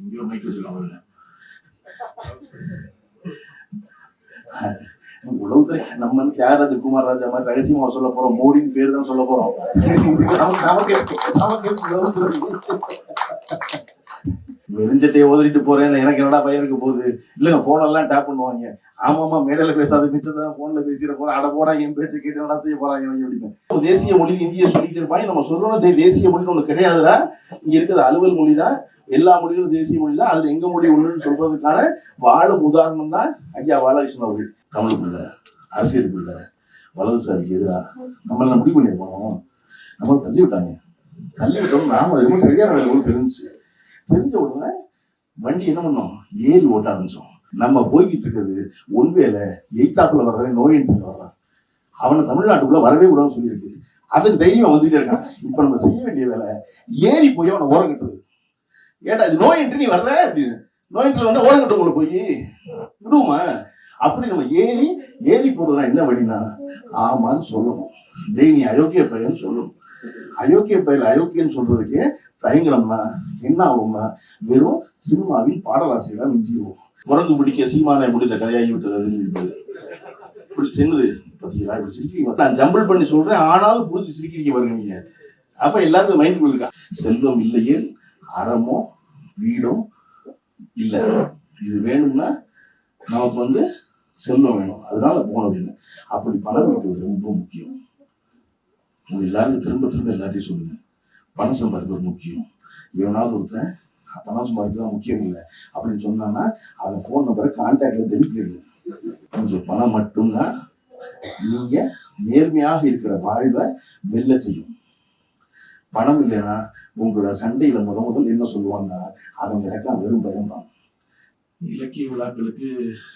இங்கேயோ மைக் வச்சுக்கலாம் வருங்க உளவுத்துறை நம்ம யார் அது குமார் ராஜா மாதிரி ரகசியமா சொல்ல போறோம்? மோடின்னு பேர் தான் சொல்ல போறோம். நமக்கு நமக்கு நமக்கு உளவுத்துறை? வெறிஞ்சட்டையை ஓதிட்டு போறேன் எனக்கு என்னடா பையன் இருக்க போகுது? இல்லைங்க போனெல்லாம் டேப் பண்ணுவாங்க. ஆமாமா மேடையில பேசாத மிச்சம் தான் போன்ல பேசிட போறேன். அட போடா என் பேச்சு கேட்டு என்னடா செய்ய போறாங்க அப்படின்னு தேசிய மொழி இந்திய சொல்லிட்டு இருப்பாங்க. நம்ம சொல்லணும் தேசிய மொழின்னு ஒன்று கிடையாதுடா. இங்க இருக்கிறது அலுவல் மொழி தான் எல்லா மொழிகளும் தேசிய மொழி தான் அதுல எங்க மொழி ஒண்ணுன்னு சொல்றதுக்கான வாழும் உதாரணம் தான் ஐயா பாலகிருஷ்ணன் அவர்கள். அரசியல் பிள்ளை வலதுசாரிக்கு எதிரா. நம்மள முடிவு பண்ணிருக்கோம் நம்ம தள்ளி விட்டாங்க. தள்ளி விட்டோம் நாம ரொம்ப சரியான தெரிஞ்சு தெரிஞ்ச உடனே வண்டி என்ன பண்ணோம்? ஏறி ஓட்ட ஆரம்பிச்சோம் நம்ம போய்கிட்டு இருக்கிறது ஒன்வேல எய்தாப்புல வர்றவன் நோயின்ட்டு வர்றான். அவனை தமிழ்நாட்டுக்குள்ள வரவே கூடாதுன்னு சொல்லியிருக்கு. அதுக்கு தைரியம் வந்துகிட்டே இருக்கான். இப்ப நம்ம செய்ய வேண்டிய வேலை ஏறி போய் அவனை ஓரம் கட்டுறது. ஏடா இது நோய் என்று நீ வர்ற? அப்படின்னு. நோயத்துல வந்து ஓரம் கட்டு போய் விடுவோமா? அப்படி நம்ம ஏறி ஏறி போறதுனா என்ன வழினா ஆமான்னு சொல்லணும். டேய் நீ அயோக்கிய பையன் சொல்லணும். அயோக்கிய பையன் அயோக்கியன்னு சொல்றதுக்கு தயங்கினோம்னா என்ன ஆகும்னா வெறும் சினிமாவின் பாடலாசிரியரா மிஞ்சிடுவோம் உறங்கு பிடிக்க சீமானை முடித்த கதையாகி விட்டது இப்படி சின்னது பார்த்தீங்களா இப்படி சிரிக்கிறீங்க. நான் ஜம்பிள் பண்ணி சொல்றேன் ஆனாலும் புரிஞ்சு சிரிக்கிறீங்க பாருங்க நீங்க. அப்ப எல்லாருக்கும் மைண்ட் இருக்கா செல்வம் இல்லையே அறமோ வீடோ இல்லை. இது வேணும்னா நமக்கு வந்து செல்வம் வேணும். அதனால போகணும் அப்படின்னு. அப்படி பணம் வைக்கிறது ரொம்ப முக்கியம். உங்க எல்லாரும் திரும்ப திரும்ப எல்லாத்தையும் சொல்லுங்க. பணம் சம்பாதிக்கிறது முக்கியம். இவனாவது ஒருத்தன் பணம் சம்பாதிக்கிறது முக்கியம் இல்லை. அப்படின்னு சொன்னான்னா அவன் ஃபோன் நம்பரை கான்டாக்டில் டெலிட் கொஞ்சம் பணம் மட்டும்தான் நீங்க நேர்மையாக இருக்கிற வாழ்வை வெல்ல செய்யும். பணம் இல்லைன்னா உங்களோட சண்டையில முத முதல் என்ன சொல்லுவாங்க அவன் கிடக்க வெறும் பயம்தான். இலக்கிய விழாக்களுக்கு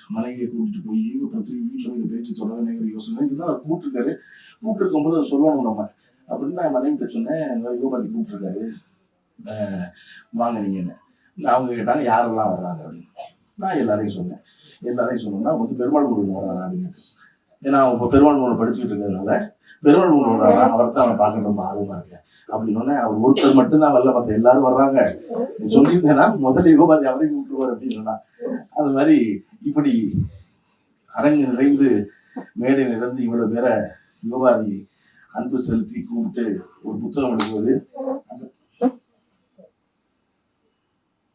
மனைவியை கூட்டிட்டு போய் பத்து வீட்டில் போய் பேச்சு தொடர்ந்து யோசனை. இதெல்லாம் அவர் கூப்பிட்டுருக்காரு. கூப்பிட்டு போது அதை சொல்லணும் நம்ம. அப்படின்னு நான் மனைவிட்ட சொன்னேன். இந்த மாதிரி யோகாதி கூப்பிட்டுருக்காரு. வாங்க நீங்கன்னு நான் அவங்க கேட்டாங்க யாரெல்லாம் வர்றாங்க அப்படின்னு. நான் எல்லாரையும் சொன்னேன். எல்லாரையும் சொன்னோம்னா வந்து பெருமாள் முருகன் வர்றாரா அப்படின்னு. ஏன்னா அவன் இப்போ பெருமாள் முருகன் படிச்சுக்கிட்டு இருக்கிறதுனால பெருமாள் முருகன் வர்றாரா? அவர் தான் அவன் பார்க்க ரொம்ப ஆர்வமா இருக்கேன். அப்படின்னு அவர் ஒருத்தர் மட்டும்தான் வரல மற்ற எல்லாரும் வர்றாங்க. சொல்லியிருந்தேன்னா முதல்ல யோகாதி அவரையும் கூப்பிட்டுருவார் அப்படின்னு சொன்னா அது மாதிரி இப்படி அரங்கு நிறைந்து மேடை நிறைந்து இவ்வளவு பேரை யோகாதி அன்பு செலுத்தி கூப்பிட்டு ஒரு புத்தகம் எழுதுவது அந்த-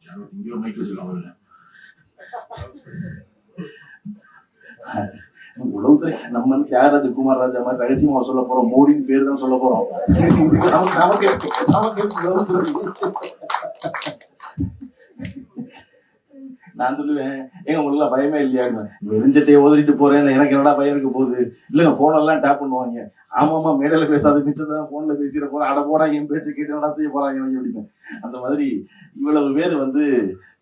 யாரோ மைக் வச்சிருக்காங்க உளவுத்துறை நம்ம யார் அது குமார் ராஜா மாதிரி ரகசியமா சொல்ல போறோம். மோடின்னு பேர் தான் சொல்ல போறோம். நமக்கு நமக்கு நமக்கு உளவுத்துறை? நான் சொல்லுவேன்? ஏங்க உங்களுக்கு பயமே இல்லையாங்க வெறிஞ்சட்டையை ஓதிட்டு போறேன் எனக்கு என்னடா பயம் இருக்க போகுது? இல்லைங்க போனெல்லாம் டேப் பண்ணுவாங்க. ஆமாமா மேடையில பேசாத மிச்சம் போன்ல பேசிட போறேன். அட போடா என் பேச்சு கேட்டு என்னடா செய்ய போறாங்க அப்படின்னு அந்த மாதிரி இவ்வளவு பேர் வந்து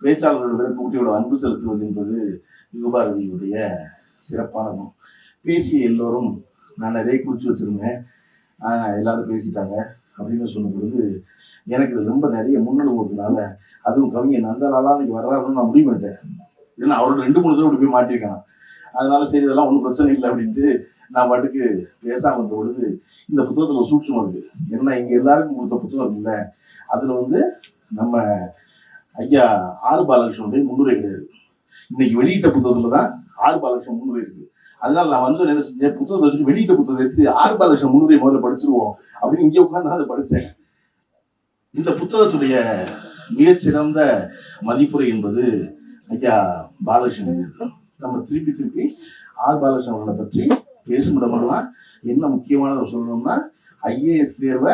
பேச்சாளர்கள் பேர் கூட்டி அன்பு செலுத்துவது என்பது யுகபாரதியுடைய சிறப்பான குணம். பேசிய எல்லோரும் நான் நிறைய குறிச்சு வச்சிருந்தேன். எல்லாரும் பேசிட்டாங்க. அப்படின்னு சொல்லும்பொழுது எனக்கு இது ரொம்ப நிறைய முன்னனுபவத்தினால அதுவும் கவிஞர் நந்தலாலாம் இன்னைக்கு வர்றாருன்னு நான் முடிவு பண்ணிட்டேன். ஏன்னா அவரோட ரெண்டு மூணு தடவை இப்படி போய் மாட்டியிருக்கான். அதனால சரி இதெல்லாம் ஒன்றும் பிரச்சனை இல்லை அப்படின்ட்டு நான் பாட்டுக்கு பேசாம இருந்த பொழுது இந்த புத்தகத்தில் ஒரு சூட்சம் இருக்கு. ஏன்னா இங்கே எல்லாருக்கும் கொடுத்த புத்தகம் இல்லை அதில் வந்து நம்ம ஐயா ஆர் பாலகிருஷ்ணனுடைய முன்னுரை கிடையாது. இன்னைக்கு வெளியிட்ட புத்தகத்தில் தான் ஆர் பாலகிருஷ்ணன் முன்னுரை இருக்குது அதனால நான் வந்து என்ன செஞ்சேன் புத்தகத்தை எடுத்து வெளியிட்ட புத்தகத்தை எடுத்து ஆர் பாலகிருஷ்ணன் முன்னுரை முதல்ல படிச்சிருவோம் அப்படின்னு இங்கே உட்காந்து அதை படித்தேன் இந்த புத்தகத்துடைய மிகச்சிறந்த மதிப்புரை என்பது ஐயா பாலகிருஷ்ணன் எழுதியது. நம்ம திருப்பி திருப்பி ஆர் பாலகிருஷ்ணன் அவர்களை பற்றி பேசும் இடமெல்லாம் என்ன முக்கியமானதை சொல்லணும்னா ஐஏஎஸ் தேர்வை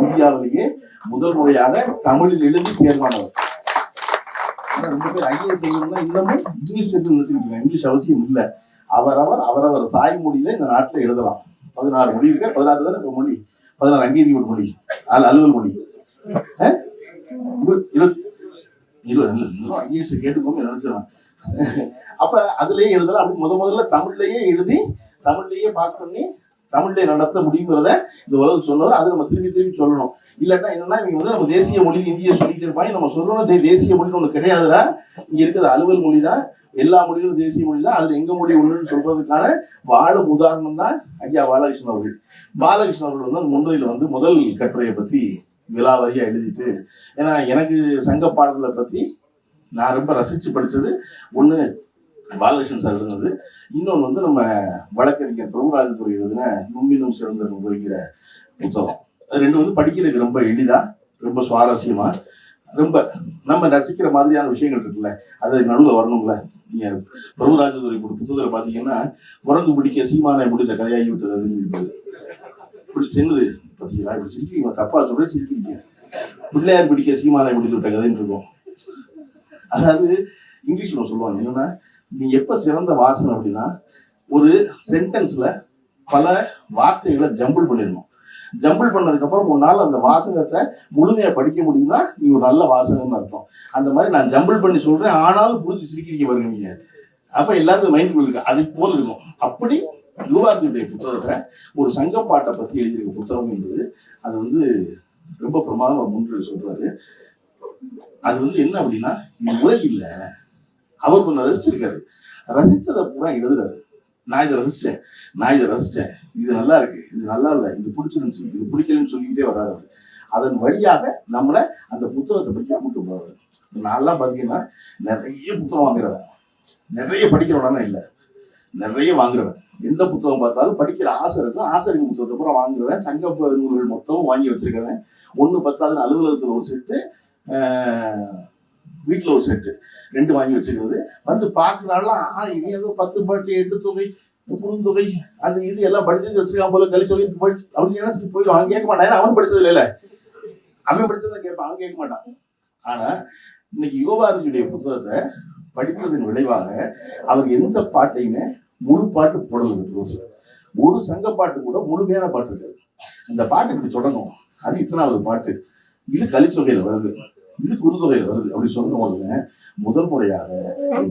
இந்தியாவிலேயே முதல் முறையாக தமிழில் எழுதி தேர்வானவர். ஆனா ரொம்ப பேர் ஐஏஎஸ் எழுதணும்னா இன்னமும் இங்கிலீஷ் எடுத்து நிறுத்திட்டு இருக்காங்க. இங்கிலீஷ் அவசியம் இல்லை. அவரவர் அவரவர் தாய்மொழியில இந்த நாட்டில் எழுதலாம். பதினாறு மொழி இருக்கு. பதினாறு தானே இப்போ மொழி? பதினாறு அங்கீகரிக்கப்பட்ட மொழி. அல் அலுவல் மொழி. இரு- இரு- இன்னும் ஐஏஎஸ் கேட்டுக்கோங்க நினைச்சிடலாம் அப்ப அதுலயே எழுதலாம். அப்படி முத முதல்ல தமிழ்லயே எழுதி தமிழ்லயே பாஸ் பண்ணி தமிழ்லயே நடத்த முடியுங்கிறத இந்த உலகம் சொன்னவர். அது நம்ம திரும்பி திரும்பி சொல்லணும். இல்லைன்னா என்னன்னா இவங்க வந்து நம்ம தேசிய மொழி இந்திய சொல்லிட்டு இருப்பாங்க. நம்ம சொல்லணும் தேசிய மொழின்னு ஒண்ணு கிடையாதுடா. இங்க இருக்கிறது அலுவல் மொழி தான் எல்லா மொழிகளும் தேசிய மொழி தான் அதுல எங்க மொழி ஒண்ணுன்னு சொல்றதுக்கான வாழும் உதாரணம் தான் ஐயா பாலகிருஷ்ணன் அவர்கள். பாலகிருஷ்ணன் அவர்கள் வந்து அந்த முன்னுரையில வந்து முதல் கட்டுரையை பத்தி விலாவரியா எழுதிட்டு ஏன்னா எனக்கு சங்க பாடல்களை பத்தி நான் ரொம்ப ரசிச்சு படிச்சது ஒண்ணு பாலகிருஷ்ணன் சார் எழுதுனது. இன்னொன்று வந்து நம்ம வழக்கறிஞர் பிரபுராஜத்துறை எழுதின நும்மினும் சிறந்த நுழைங்கிற புத்தகம். அது ரெண்டு வந்து படிக்கிறதுக்கு ரொம்ப எளிதா ரொம்ப சுவாரஸ்யமா ரொம்ப நம்ம ரசிக்கிற மாதிரியான விஷயங்கள் இருக்குல்ல அது நடுவில் வரணும்ல. நீங்க பிரபுராஜதுரை ஒரு புத்தகத்தில் பார்த்தீங்கன்னா உறங்கு பிடிக்க சீமானை முடித்த கதையாகி விட்டது அதுன்னு இப்படி சின்னது பார்த்தீங்களா? இப்படி சிரிக்கிறீங்க தப்பா சொல்ல சிரிக்கிறீங்க. பிள்ளையார் பிடிக்க சீமானை முடித்து விட்ட கதைன்னு இருக்கும். அதாவது இங்கிலீஷ்ல சொல்லுவாங்க என்னன்னா நீ எப்ப சிறந்த வாசனை அப்படின்னா ஒரு சென்டென்ஸ்ல பல வார்த்தைகளை ஜம்பிள் பண்ணிடணும். ஜம்பிள் பண்ணதுக்கப்புறம் உன்னால் அந்த வாசகத்தை முழுமையாக படிக்க முடியும்னா நீ ஒரு நல்ல வாசகம்னு அர்த்தம். அந்த மாதிரி நான் ஜம்பிள் பண்ணி சொல்கிறேன் ஆனாலும் புரிஞ்சு சிரிக்கிறீங்க பாருங்க நீங்கள் அப்போ எல்லாருக்கும் மைண்ட் இருக்கு அது போல இருக்கும். அப்படி யுவார்த்தியுடைய புத்தகத்தை ஒரு சங்கப்பாட்டை பற்றி எழுதியிருக்க புத்தகம் என்பது அது வந்து ரொம்ப பிரமாதமா முன்னிலை சொல்றாரு. அது வந்து என்ன அப்படின்னா இது உரை இல்லை அவர் கொஞ்சம் ரசிச்சிருக்காரு. ரசித்ததை பூரா எழுதுறாரு. நான் இதை ரசிச்சேன் நான் இதை ரசிச்சேன் இது நல்லா இருக்கு. இது நல்லா இல்லை. இது பிடிச்சிருந்துச்சு. இது பிடிக்கலன்னு சொல்லிக்கிட்டே வராது அதன் வழியாக நம்மளை அந்த புத்தகத்தை படிக்க கூட்டு போறாரு நான்லாம் பார்த்தீங்கன்னா நிறைய புத்தகம் வாங்குறவன். நிறைய படிக்கிறவனா இல்லை. நிறைய வாங்குறவன். எந்த புத்தகம் பார்த்தாலும் படிக்கிற ஆசை இருக்கும். ஆசை இருக்க புத்தகத்தை பூரா வாங்குறவன். சங்க நூல்கள் மொத்தமும் வாங்கி வச்சிருக்கிறவன். ஒன்று பத்தாதுன்னு அலுவலகத்தில் வச்சுட்டு வீட்டில் ஒரு செட்டு ரெண்டு வாங்கி வச்சிருக்கிறது வந்து பார்க்குறாலாம் ஆ இவன் ஏதோ பத்து பாட்டு எட்டு தொகை குறுந்தொகை அது இது எல்லாம் படிச்சது வச்சிருக்கான் போல கலித்தொகை படிச்சு அப்படின்னு நினைச்சு போயிடும் அவன் கேட்க மாட்டான். ஏன்னா அவன் படிச்சது இல்லைல்ல. அவன் படிச்சதை கேட்பான். அவன் கேட்க மாட்டான். ஆனா இன்னைக்கு யுகபாரதியுடைய புத்தகத்தை படித்ததன் விளைவாக அவர் எந்த பாட்டையுமே முழு பாட்டு போடலது ஒரு சங்க பாட்டு கூட முழுமையான பாட்டு இருக்காது. இந்த பாட்டு இப்படி தொடங்கும். அது இத்தனாவது பாட்டு. இது கலித்தொகையில வருது. இது குறுந்தொகையில வருது அப்படின்னு சொன்ன உடனே முதல் முறையாக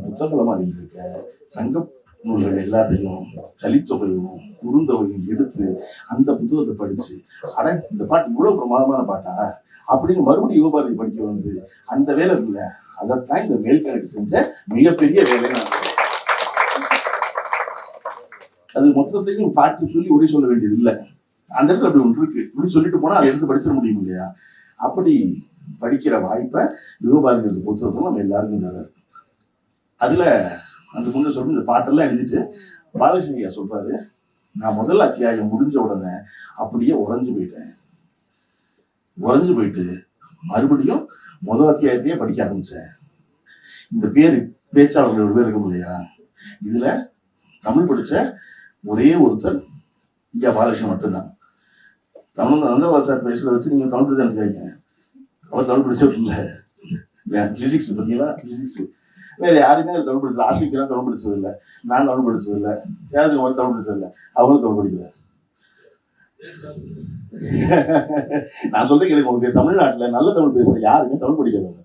புத்தகங்களை மாறியிருக்க இருக்க சங்க நூல்கள் எல்லாத்தையும் கலித்தொகையும் குறுந்தொகையும் எடுத்து அந்த புத்தகத்தை படிச்சு அட இந்த பாட்டு இவ்வளவு பிரமாதமான பாட்டா? அப்படின்னு மறுபடியும் யுவபாரதி படிக்க வந்து அந்த வேலை இருக்குல்ல அதைத்தான் இந்த மேல்கணக்கு செஞ்ச மிகப்பெரிய வேலை நான் அது மொத்தத்தையும் பாட்டு சொல்லி ஒரே சொல்ல வேண்டியது இல்லை. அந்த இடத்துல அப்படி ஒன்று இருக்கு. இப்படி சொல்லிட்டு போனா அதை எடுத்து படிச்சிட முடியும் இல்லையா? அப்படி படிக்கிற வாய்ப்பை யுவபாரதி அந்த நம்ம எல்லாருக்கும் தராரு அதில் அந்த முன்ன சொல்லி இந்த பாட்டெல்லாம் எழுதிட்டு பாலகிருஷ்ண ஐயா சொல்றாரு நான் முதல் அத்தியாயம் முடிஞ்ச உடனே அப்படியே உறைஞ்சு போயிட்டேன். உறைஞ்சு போயிட்டு மறுபடியும் முதல் அத்தியாயத்தையே படிக்க ஆரம்பிச்சேன். இந்த பேர் பேச்சாளர்கள் ஒரு பேர் இருக்கும் இல்லையா? இதுல தமிழ் படிச்ச ஒரே ஒருத்தர் ஐயா பாலகிருஷ்ணன் மட்டும்தான். தமிழ் அந்த பேசுறத வச்சு நீங்க தமிழ் படிச்சு நினைக்காதீங்க அவர் தமிழ் படிச்சவர் இல்லை பிசிக்ஸ் பார்த்தீங்களா பிசிக்ஸ் வேற யாருமே அதை தமிழ் படிச்சது ஆசிரியர் தான் தமிழ் நான் தமிழ் படிச்சதில்லை. யாருக்கு மாதிரி தமிழ் படிச்சது அவங்களும் தமிழ் படிக்கல. நான் சொல்ற கேளுங்க. உங்களுக்கு தமிழ்நாட்டுல நல்ல தமிழ் பேசுற யாருமே தமிழ் படிக்காதவங்க.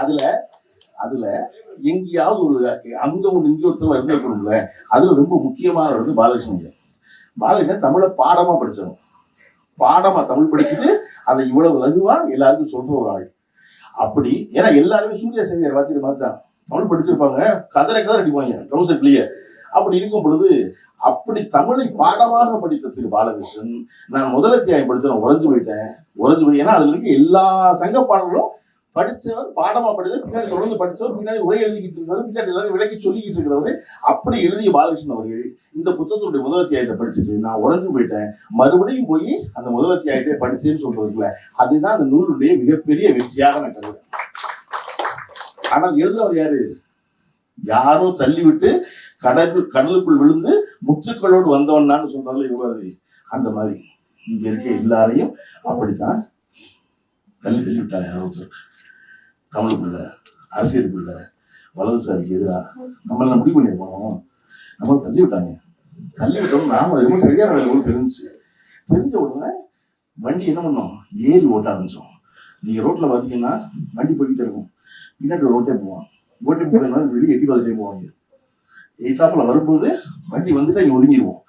அதுல அதுல எங்கேயாவது ஒரு அங்க ஒன்று இங்க ஒருத்தர் இருந்திருக்கணும்ல. அதுல ரொம்ப முக்கியமானவர் வந்து பாலகிருஷ்ணன் பாலகிருஷ்ணன் தமிழை பாடமா படிச்சவன். பாடமா தமிழ் படிச்சுட்டு அதை இவ்வளவு லகுவா எல்லாருக்கும் சொல்ற ஒரு ஆள். அப்படி ஏன்னா எல்லாருமே சூர்யா சேவியர் வாத்தியர் மாதிரி தான் தமிழ் படிச்சிருப்பாங்க கதரை கதரை அடிப்பாங்க ட்ரௌசர்லயே அப்படி இருக்கும் பொழுது அப்படி தமிழை பாடமாக படித்த திரு பாலகிருஷ்ணன் நான் முதல் அத்தியாயம் படித்தேன் உறைஞ்சு போயிட்டேன். உறைஞ்சு போய் ஏன்னா அதுல இருக்க எல்லா சங்க பாடல்களும் படித்தவர் பாடமா படித்தவர் பின்னாடி தொடர்ந்து படித்தவர் பின்னாடி உரை எழுதிக்கிட்டு இருக்கிறவர் பின்னாடி எல்லாரும் விளக்கி சொல்லிக்கிட்டு இருக்கிறவர் அப்படி எழுதிய பாலகிருஷ்ணன் அவர்கள். இந்த புத்தகத்தினுடைய முதல் அத்தியாயத்தை படிச்சுட்டு நான் உடஞ்சு போயிட்டேன். மறுபடியும் போய் அந்த முதல் அத்தியாயத்தை படிச்சேன்னு சொல்றதுக்குல அதுதான் அந்த நூலுடைய மிகப்பெரிய வெற்றியாக நான் கருதுறேன். ஆனா அது யாரு? யாரோ தள்ளிவிட்டு கடல் கடலுக்குள் விழுந்து முத்துக்களோடு வந்தவனான்னு சொல்றதுல யுவபாரதி அந்த மாதிரி இங்க இருக்க எல்லாரையும் அப்படித்தான் தள்ளி தள்ளி விட்டாங்க யாரோ ஒருத்தர். தமிழுக்குள்ள அரசியலுக்குள்ள வலதுசாரிக்கு எதிராக நம்மள முடிவு பண்ணிருக்கோம் நம்மளை தள்ளி விட்டாங்க தள்ளி விட்டோம் நாம அது ரொம்ப சரியான வேலை தெரிஞ்சு தெரிஞ்ச உடனே வண்டி என்ன பண்ணோம்? ஏறி ஓட்ட ஆரம்பிச்சோம். நீங்க ரோட்ல பாத்தீங்கன்னா வண்டி போய்கிட்டே இருக்கும். பின்னாடி ரோட்டே போவான் ஓட்டி போகிறதுனால வெளியே எட்டி பார்த்துட்டே போவாங்க. எய்தாப்புல வரும்போது வண்டி வந்துட்டு அங்கே ஒதுங்கிடுவோம்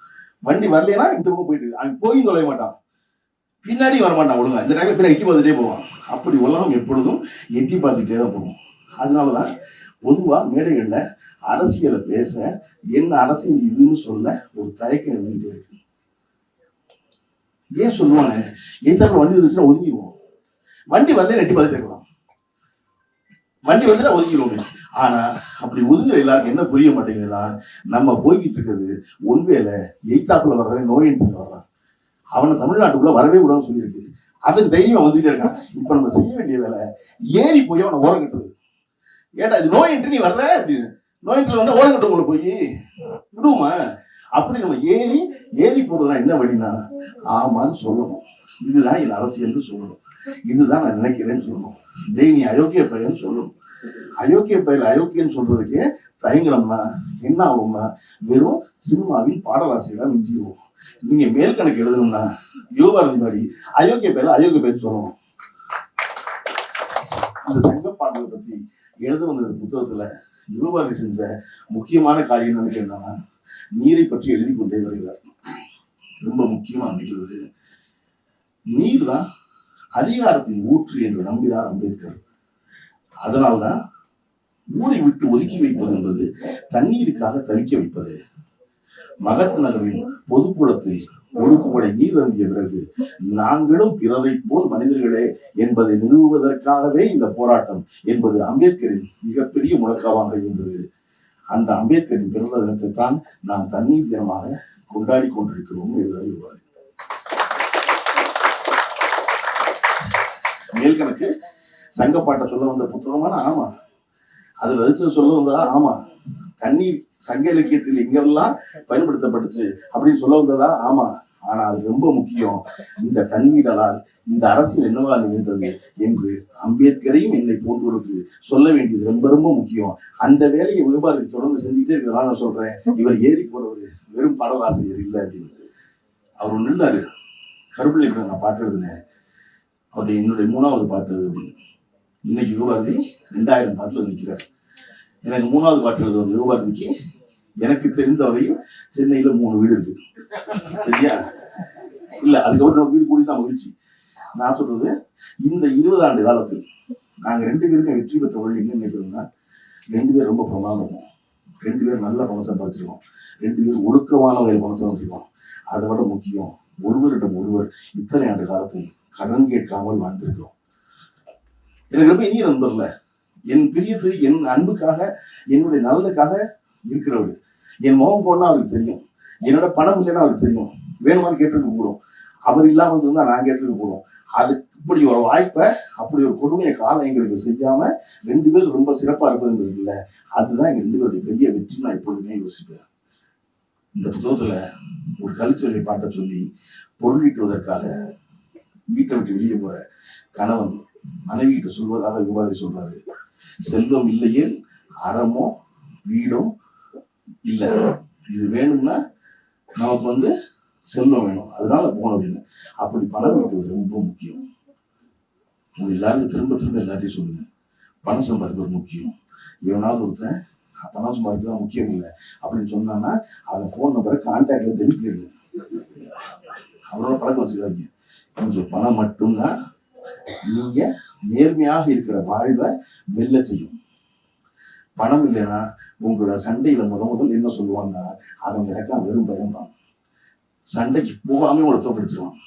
வண்டி வரலைன்னா இந்த பக்கம் போயிட்டு அவன் போய் தொலைய மாட்டான். பின்னாடி வரமாட்டான் ஒழுங்கா. இந்த டைம்ல பின்னாடி எட்டி பார்த்துட்டே போவான். அப்படி உலகம் எப்பொழுதும் எட்டி பார்த்துட்டே தான் போகும். அதனாலதான் பொதுவா மேடைகள்ல அரசியலை பேச என்ன அரசியல் இதுன்னு சொல்ல ஒரு தயக்கம் இருந்துகிட்டே இருக்கு. ஏன் சொல்லுவாங்க? எதிர்ப்பு வண்டி வந்துச்சுன்னா ஒதுங்கிடுவோம். வண்டி வந்தே நெட்டி பார்த்துட்டு இருக்கலாம் வண்டி வந்துட்டா ஒதுங்கிடுவோம். ஆனா அப்படி ஒதுங்குற எல்லாருக்கும் என்ன புரிய மாட்டேங்குதுன்னா நம்ம போய்கிட்டு இருக்கிறது ஒன்வேல எய்தாப்புல வர்றவன் நோயின்ட்டு வர்றான். அவனை தமிழ்நாட்டுக்குள்ள வரவே கூடாதுன்னு சொல்லியிருக்கு. அவன் தைரியம் வந்துகிட்டே இருக்கான். இப்ப நம்ம செய்ய வேண்டிய வேலை ஏறி போய் அவனை ஓரம் கட்டுறது. ஏடா இது நோய் என்று நீ வர்ற? அப்படின்னு. நோயத்துல வந்து ஓரம் கட்டுவங்களை போய். விடுவோமா? அப்படி நம்ம ஏறி ஏறி போறதுனா என்ன வழினா? ஆமான்னு சொல்லணும். இதுதான் என் அரசியல்னு சொல்லணும். இதுதான் நான் நினைக்கிறேன்னு சொல்லணும். டெய் நீ அயோக்கிய பையன் சொல்லணும். அயோக்கிய பயில் அயோக்கியன்னு சொல்றதுக்கு தயங்கணும்னா என்ன ஆகும்னா வெறும் சினிமாவின் பாடலாசிரியராக மிஞ்சிடுவோம் நீங்க மேல் கணக்கு எழுதணும்னா யோகாரதி மாதிரி அயோக்கிய பையல அயோக்கிய பேர் சொல்லணும். அந்த சங்க பாடலை பத்தி எழுத வந்த புத்தகத்துல யுகபாரதி செஞ்ச முக்கியமான காரியம் என்னன்னு என்னன்னா நீரை பற்றி எழுதி கொண்டே வருகிறார். ரொம்ப முக்கியமா அமைக்கிறது நீர் தான் அதிகாரத்தின் ஊற்று என்று நம்பினார் அம்பேத்கர். அதனால்தான் ஊரை விட்டு ஒதுக்கி வைப்பது என்பது தண்ணீருக்காக தவிக்க வைப்பது. மகத் நகரின் பொதுக்குளத்தில் ஒரு குவளை நீர் அருந்திய பிறகு நாங்களும் பிறரை போல் மனிதர்களே என்பதை நிறுவுவதற்காகவே இந்த போராட்டம் என்பது அம்பேத்கரின் மிகப்பெரிய முழக்கமாக இருந்தது. அந்த அம்பேத்கரின் பிறந்த தினத்தை தான் நாம் தண்ணீர் தினமாக கொண்டாடி கொண்டிருக்கிறோம் எழுத மேல்கணக்கு சங்கப்பாட்டை சொல்ல வந்த புத்தகமான ஆமா. அதுல சொல்ல வந்ததா? ஆமா. தண்ணீர் சங்க இலக்கியத்தில் எங்கெல்லாம் பயன்படுத்தப்பட்டுச்சு அப்படின்னு சொல்ல வந்ததா? ஆமா. ஆனா அது ரொம்ப முக்கியம். இந்த தண்ணீரலால் இந்த அரசியல் என்னவா நிகழ்ந்தது என்று அம்பேத்கரையும் என்னை போன்றோருக்கு சொல்ல வேண்டியது ரொம்ப ரொம்ப முக்கியம். அந்த வேலையை விவகாரத்தை தொடர்ந்து செஞ்சுக்கிட்டே இருக்கிறதா நான் சொல்றேன். இவர் ஏறி போறவர் வெறும் பாடலாசிரியர் இல்லை அப்படின்னு. அவர் ஒன்று இல்லாரு கருப்பிள்ளை கூட நான் பாட்டு எழுதினேன். அவருடைய என்னுடைய மூணாவது பாட்டு அது அப்படின்னு. இன்னைக்கு விவகாரதி ரெண்டாயிரம் பாட்டுல நிற்கிறார். எனக்கு மூணாவது பாட்டு எழுதுவது யுகபாரதிக்கு எனக்கு தெரிந்த வரையில் சென்னையில மூணு வீடு இருக்கு. சரியா? இல்ல அதுக்கப்புறம் வீடு கூடி தான் மகிழ்ச்சி. நான் சொல்றது இந்த இருபது ஆண்டு காலத்தில் நாங்க ரெண்டு பேருமே வெற்றி பெற்றவர்கள் என்ன நினைக்கிறோம்னா ரெண்டு பேர் ரொம்ப பிரமாதம் ரெண்டு பேர் நல்ல பணம் சம்பாதிச்சிருக்கோம். ரெண்டு பேர் ஒழுக்கமான வகையில் பணம் சம்பாதிச்சிருக்கோம். அதை விட முக்கியம் ஒருவரிடம் ஒருவர் இத்தனை ஆண்டு காலத்தை கடன் கேட்காமல் வாழ்ந்திருக்கிறோம். எனக்கு ரொம்ப இனிய நண்பர்ல என் பிரியத்து என் அன்புக்காக என்னுடைய நலனுக்காக இருக்கிறவர் என் முகம் போனா அவருக்கு தெரியும். என்னோட பணம் இல்லைன்னா அவருக்கு தெரியும். வேணுமான்னு கேட்டுருக்க கூடும் அவர் இல்லாம இருந்தா நான் கேட்டுருக்க கூடும் அது இப்படி ஒரு வாய்ப்பை அப்படி ஒரு கொடுமையை காலம் எங்களுக்கு செய்யாம ரெண்டு பேரும் ரொம்ப சிறப்பா இருப்பதுங்கிறது இல்லை. அதுதான் எங்க ரெண்டு பேருடைய பெரிய வெற்றி. நான் எப்பொழுதுமே யோசிப்பேன். இந்த புத்தகத்துல ஒரு கல்ச்சொல்லி பாட்டை சொல்லி பொருளீட்டுவதற்காக வீட்டை விட்டு வெளியே போற கணவன் மனைவி கிட்ட சொல்வதாக விவாதி சொல்றாரு. செல்வம் இல்லையே அறமோ வீடோ இல்லை. இது வேணும்னா நமக்கு வந்து செல்வம் வேணும். அதனால போகணும் அப்படின்னு. அப்படி பணம் ரொம்ப முக்கியம். எல்லாருக்கும் திரும்ப திரும்ப எல்லாத்தையும் சொல்லுங்க. பணம் சம்பாதிக்கிறது முக்கியம். எவனாவது ஒருத்தன் பணம் சம்பாதிக்கிறது முக்கியம் இல்லை அப்படின்னு சொன்னான்னா அவன் ஃபோன் நம்பரை கான்டாக்ட்ல தெரிஞ்சுக்கிறது அவனோட பழக்கம் வச்சுக்காதீங்க. இங்க பணம் மட்டும்தான் நீங்க நேர்மையாக இருக்கிற வாழ்வை வெல்ல செய்யும். பணம் இல்லைன்னா உங்களோட சண்டையில முத முதல் என்ன சொல்லுவாங்க? அவன் கிடக்கா வெறும் பயம்தான். சண்டைக்கு போகாம உங்களை தோப்பிடிச்சிருவான்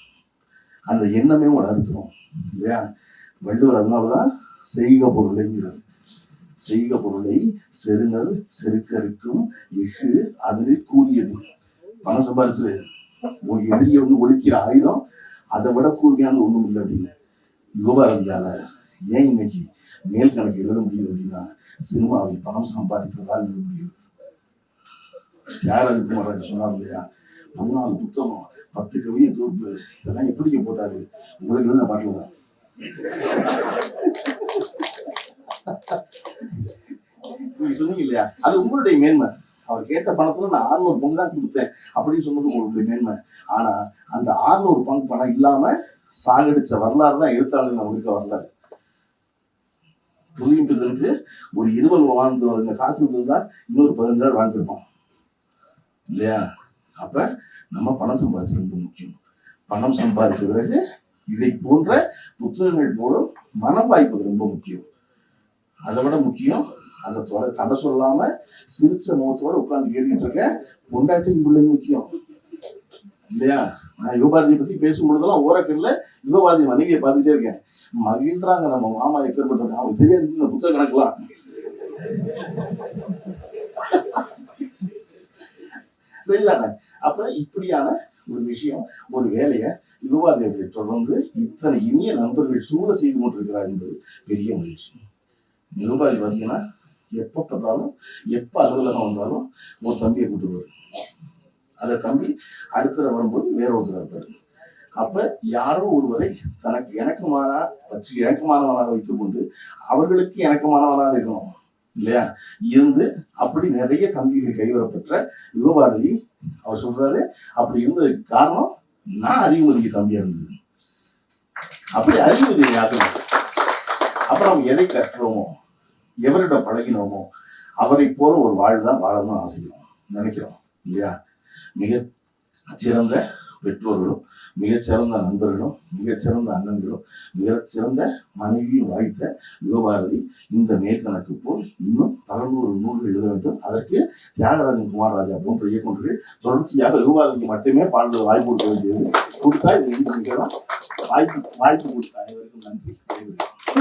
அந்த எண்ணமே உங்களை அறுத்துரும். இல்லையா? வள்ளுவர் அதனாலதான் செய்க பொருளைங்கிறார். செய்க பொருளை செருநர் செருக்கருக்கும் இஃகு அதனில் கூறியது. பணம் சம்பாரிச்சது உன் எதிரியை வந்து ஒழிக்கிற ஆயுதம் அதை விட கூர்மையானது ஒண்ணும் இல்லை அப்படின்னு. யுகபாரதியால ஏன் இன்னைக்கு மேல் கணக்கு எழுத முடியுது அப்படின்னா சினிமாவில் பணம் சம்பாதித்ததால் எழுத முடியுது. தியாகராஜ குமார் சொன்னார் இல்லையா? பதினாலு புத்தகம் பத்து கவிதை தொகுப்பு இதெல்லாம் எப்படிங்க போட்டாரு? உங்களுக்கு எழுதின பாட்டில் தான். சொன்னீங்க இல்லையா? அது உங்களுடைய மேன்மை. அவர் கேட்ட பணத்துல நான் ஆறுநூறு பங்கு தான் கொடுத்தேன் அப்படின்னு சொன்னது உங்களுடைய மேன்மை. ஆனா அந்த ஆறுநூறு பங்கு பணம் இல்லாம சாகடிச்ச வரலாறு தான் எழுத்தாளர் நம்மளுக்கு வரலாறு. புதுப்பித்தலுக்கு ஒரு இருபது வாழ்ந்து இந்த காசு இருந்தா இன்னொரு பதினஞ்சு நாள் வாழ்ந்துருப்போம். இல்லையா? அப்ப நம்ம பணம் சம்பாதிச்சது ரொம்ப முக்கியம். பணம் சம்பாதிச்ச பிறகு இதை போன்ற புத்தகங்கள் மூலம் மனம் வாய்ப்பது ரொம்ப முக்கியம். அதை விட முக்கியம் அதை தொட தடை சொல்லாம சிரிச்ச முகத்தோட உட்காந்து கேட்டுட்டு இருக்க பொண்டாட்டி பிள்ளைங்க முக்கியம். இல்லையா? நான் யோகாதியை பத்தி பேசும்பொழுதெல்லாம் ஓரக்கல்ல யுகபாரதி மனைவியை பார்த்துட்டே இருக்கேன். மகிழ்றாங்க நம்ம மாமா எப்பேற்பட்டது அவங்க தெரியாது இந்த புத்தக கணக்கெல்லாம். சரிதானே அப்ப இப்படியான ஒரு விஷயம் ஒரு வேலையை யுகபாரதியை தொடர்ந்து இத்தனை இனிய நண்பர்கள் சூழ செய்து கொண்டிருக்கிறார் என்பது பெரிய மகிழ்ச்சி. யுகபாரதி பார்த்தீங்கன்னா எப்ப பார்த்தாலும் எப்ப அலுவலகம் வந்தாலும் ஒரு தம்பியை கூட்டுவார் அந்த தம்பி அடுத்த வரும்போது வேற ஒருத்தர் இருப்பாரு. அப்ப யாரோ ஒருவரை தனக்கு இணக்கமானா வச்சு இணக்கமானவனாக வைத்துக் கொண்டு அவர்களுக்கு இணக்கமானவனாக இருக்கணும் இல்லையா? இருந்து அப்படி நிறைய தம்பிகள் கைவரப்பெற்ற யுகபாரதி அவர் சொல்றாரு அப்படி இருந்ததுக்கு காரணம் நான் அறிவுமதிக்கு தம்பியா இருந்தது. அப்படி அறிவுமதி யாக்கணும் அப்ப நம்ம எதை கற்றுறோமோ எவரிடம் பழகினோமோ அவரை போல ஒரு வாழ்தான் வாழணும்னு ஆசைக்கிறோம் நினைக்கிறோம் இல்லையா? மிக சிறந்த பெற்றோர்களும் மிகச்சிறந்த நண்பர்களும் மிகச்சிறந்த அண்ணன்களும் மிகச்சிறந்த மனைவியும் வாய்த்த யுகபாரதி இந்த மேற்கணக்கு போல் இன்னும் பலநூறு நூல்கள் எழுத வேண்டும். அதற்கு தியாகராஜன் குமாரராஜா போன்ற இயக்குநர்கள் தொடர்ச்சியாக யுகபாரதிக்கு மட்டுமே பாடுறது வாய்ப்பு கொடுக்க வேண்டியது. கொடுத்தா இது வாய்ப்பு வாய்ப்பு கொடுத்த அனைவருக்கும் நன்றி.